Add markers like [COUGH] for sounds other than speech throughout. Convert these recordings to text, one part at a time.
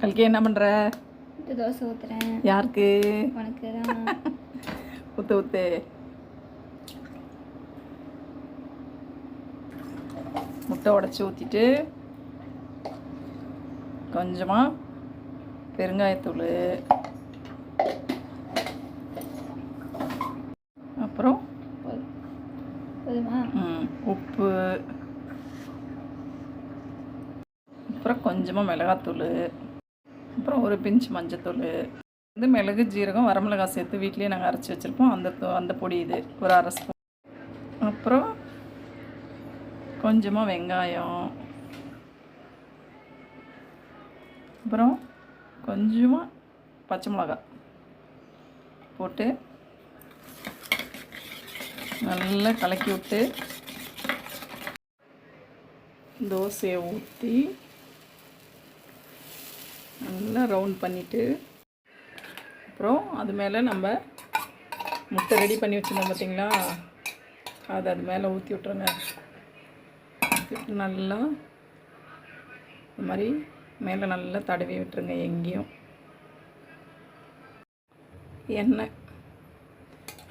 கல்கி என்ன பண்ணுற தோசை ஊற்றுறேன் யாருக்கு? உனக்கு தான் [LAUGHS] ஊத்து ஊத்து. முட்டை உடச்சி ஊற்றிட்டு கொஞ்சமாக பெருங்காயத்தூள். அப்புறம் உப்பு. அப்புறம் கொஞ்சமாக மிளகாத்தூள். அப்புறம் ஒரு பிஞ்ச் மஞ்சத்தூள் இது மிளகு ஜீரகம் வரமிளகாய் சேர்த்து வீட்லேயே நாங்கள் அரைச்சி வச்சுருப்போம். அந்த அந்த பொடி இது ஒரு அரை ஸ்பூன். அப்புறம் கொஞ்சமாக வெங்காயம். அப்புறம் கொஞ்சமாக பச்சை மிளகாய் போட்டு நல்லா கலக்கி விட்டு தோசையை ஊற்றி ரவுண்ட் பண்ணிவிட்டு அப்புறம் அது மேலே நம்ம முட்டை ரெடி பண்ணி வச்சுருந்தோம் பார்த்தீங்களா அதை அது மேலே ஊற்றி விட்ருங்க ஊத்தி விட்டு நல்லா இந்த மாதிரி மேலே நல்லா தடவி விட்டுருங்க எங்கேயும். எண்ணெய்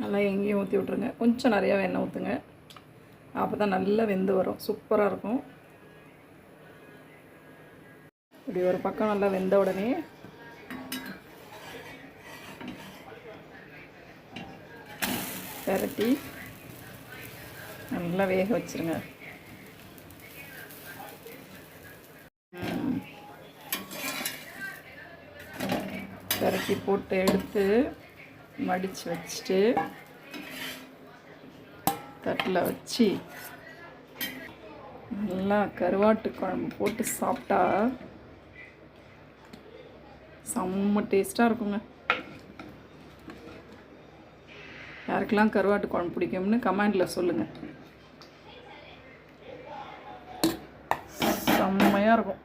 நல்லா எங்கேயும் ஊற்றி விட்ருங்க கொஞ்சம் நிறையா எண்ணெய் ஊற்றுங்க அப்போ தான் நல்லா வெந்து வரும். சூப்பராக இருக்கும். இப்படி ஒரு பக்கம் நல்லா வெந்த உடனே பெரட்டி நல்லா வேக வச்சிருங்க ம். பெரட்டி போட்டு எடுத்து மடித்து வச்சுட்டு தட்டில் வச்சு நல்லா கருவாட்டு குழம்பு போட்டு சாப்பிட்டா செம்ம டேஸ்ட்டாக இருக்குங்க. யாருக்கெல்லாம் கருவாட்டு குழம்பு பிடிக்கும்னு கமெண்டில் சொல்லுங்கள் செம்மையாக இருக்கும்.